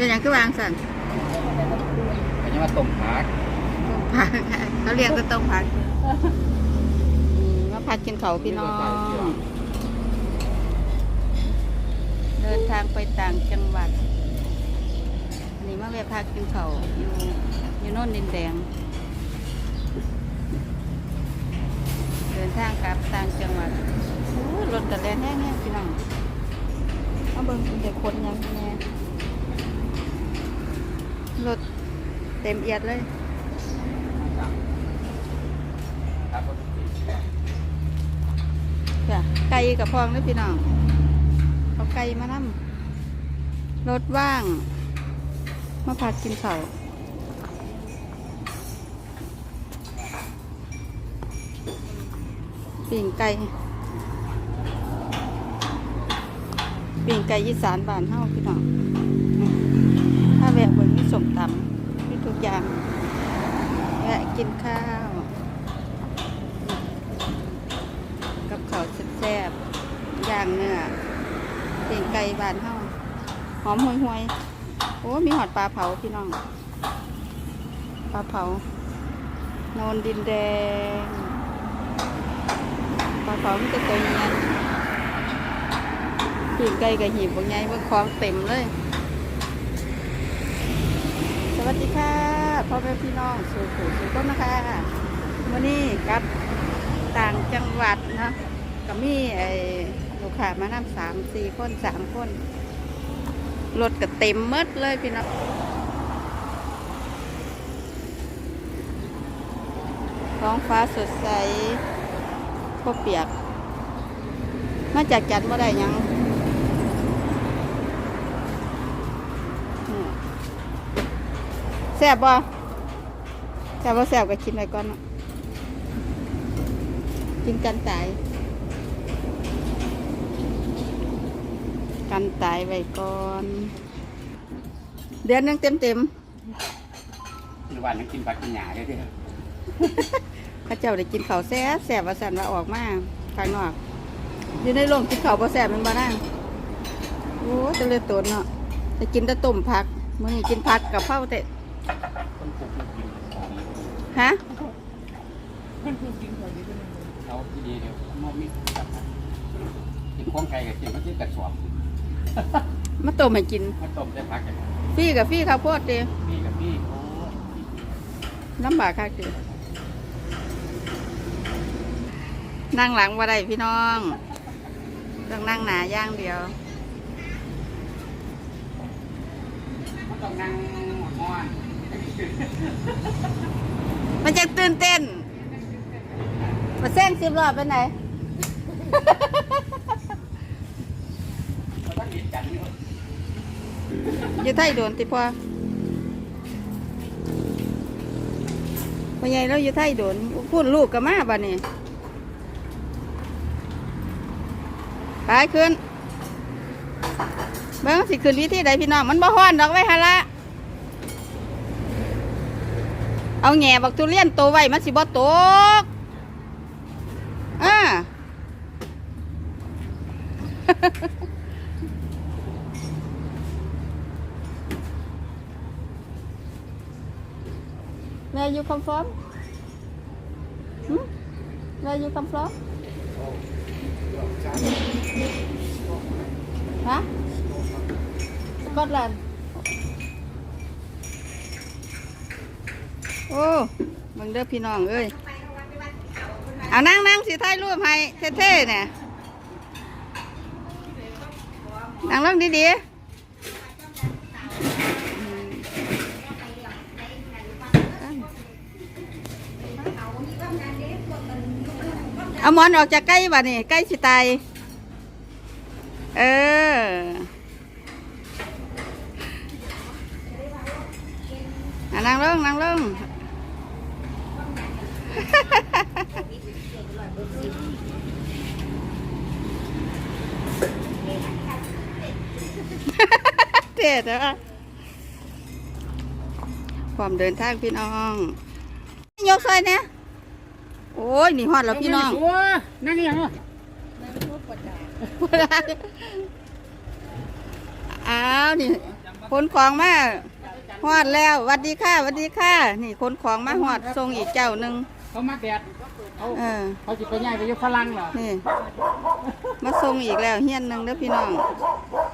เป็นอย่างคือวางสันอันนี้ว่าต้มผักต้มผักเขาเรียกว่าต้มผักอืมมาพักกินเขาวพี่น้องเดินทางไปต่างจังหวัดอันนี้มาแวะพักกินเขาวอยู่อยู่โน่นดินแดง เดินทางกลับต่างจังหวัดโอ้ยรถกระแดนแห้งๆพี่น้องเอาเบิ่งเป็นแต่คนยังแน่ รถเต็มเอียดเลย จ้ะไก่กับพองนะพี่น้อง เอาไก่มานั่รถว่าง มาพักกินเขาปิ่งไก่ปิ่งไก่ยีสานบ้านเฮาพี่น้อง ถ้าแวะเบิ่งมีสมตำมีทุกอย่างแวะกินข้าว กับข้าวแซ่บๆย่างเนื้อเตียงไก่บานเฮาหอมห่วยๆโอ้มีหอดปลาเผาพี่น้อง ปลาเผาโนนดินแดง ปลาเผามันจะตัวใหญ่ปีกไก่กับหีบบางไงบางคลองเต็มเลย วัสดีค่ะพ่อแม่พี่น้องสู่สู่สู่ต้นนะคะวันนี้กับต่างจังหวัดนะก็มีไอ้ลูกค้ามานำสามสี่คนสามคนรถก็เต็มหมดเลยพี่น้องท้องฟ้าสดใสพบเปียก มาจากจันทร์บ่ได้ยังอืม แซ่บบ่แซ่บบ่แซ่บก็กินไปก่อนเนาะกินกันตายกันตายไว้ก่อน เดือนหนึงเต็มเต็มหรือว่านังกินผักกินหญ้าได้ด้วยๆข้าเจ้าได้กินข้าวแซ่บแซ่บว่าสันว่าออกมาข้างนอกอยู่ในโรงกินข้าวบ่แซ่บแมันบ่นั่งโอ้จะเลยตนเนาะจะกินแต่ต้มผักมื้อนี้กินผักกับเผาแต่ค นปลูกมันกินของฮะเขาที่ดีเดียวมอมีกับกินข้องไก่กับกินมันกินกระสอบมาต้มให้กินมาต้มใส่ผักกันฟรี่กับฟรี่ข้าวโพดเด้พี่กับพี่โอ้ลำบากคักเด้นั่งหลังว่าได้พี่น้องต้องนั่งหนาอย่างเดียวมันต้องนั่งม้อน มันจะตื่นเต้น มาแซงสิบรอบไปไหนองเห็นกันนี่อยู่ไทยโดนติพ่อพ่อใหญ่เราอยู่ไทยโดนพูดลูกกับมาบ้านี่ไปขึ้นเบิ้งสิขึ้นวิธีใดพี่น้อง มันบ่ฮ้อนดอกไว้ฮะละ เอาแง่บักทุเรียนโตไว้มันสิบ่ตกอ่า Where you come from? Hmm? Where you come from? Hả? Scotland. โอ้มึงเด้อพี่น้องเอ้ยเอานั่งนั่งสิถ่ายรูปให้เท่ๆเนี่ยนั่งลงดีๆเอาหมอนออกจากใกล้บ่นี่ใกล้สิตายเออนั่งลงนั่งลง เด็ดอะความเดินทางพี่น้อง ยกซอยเนี่ยโอ้ยนี่ฮอดแล้วพี่น้อง โอ้นั่งยังอะอ้าวนี่จำมาขนของมาฮอดแล้วหวัดดีค่ะหวัดดีค่ะ นี่ขนของมาฮอดส่งอีกเจ้าหนึ่ง เขามาแดดเขาเออ เขาจะไปย่ายไปอยุฝรั่งเหรอนี่ มาส่งอีกแล้วเฮียนหนึ่งเด้อพี่น้องเ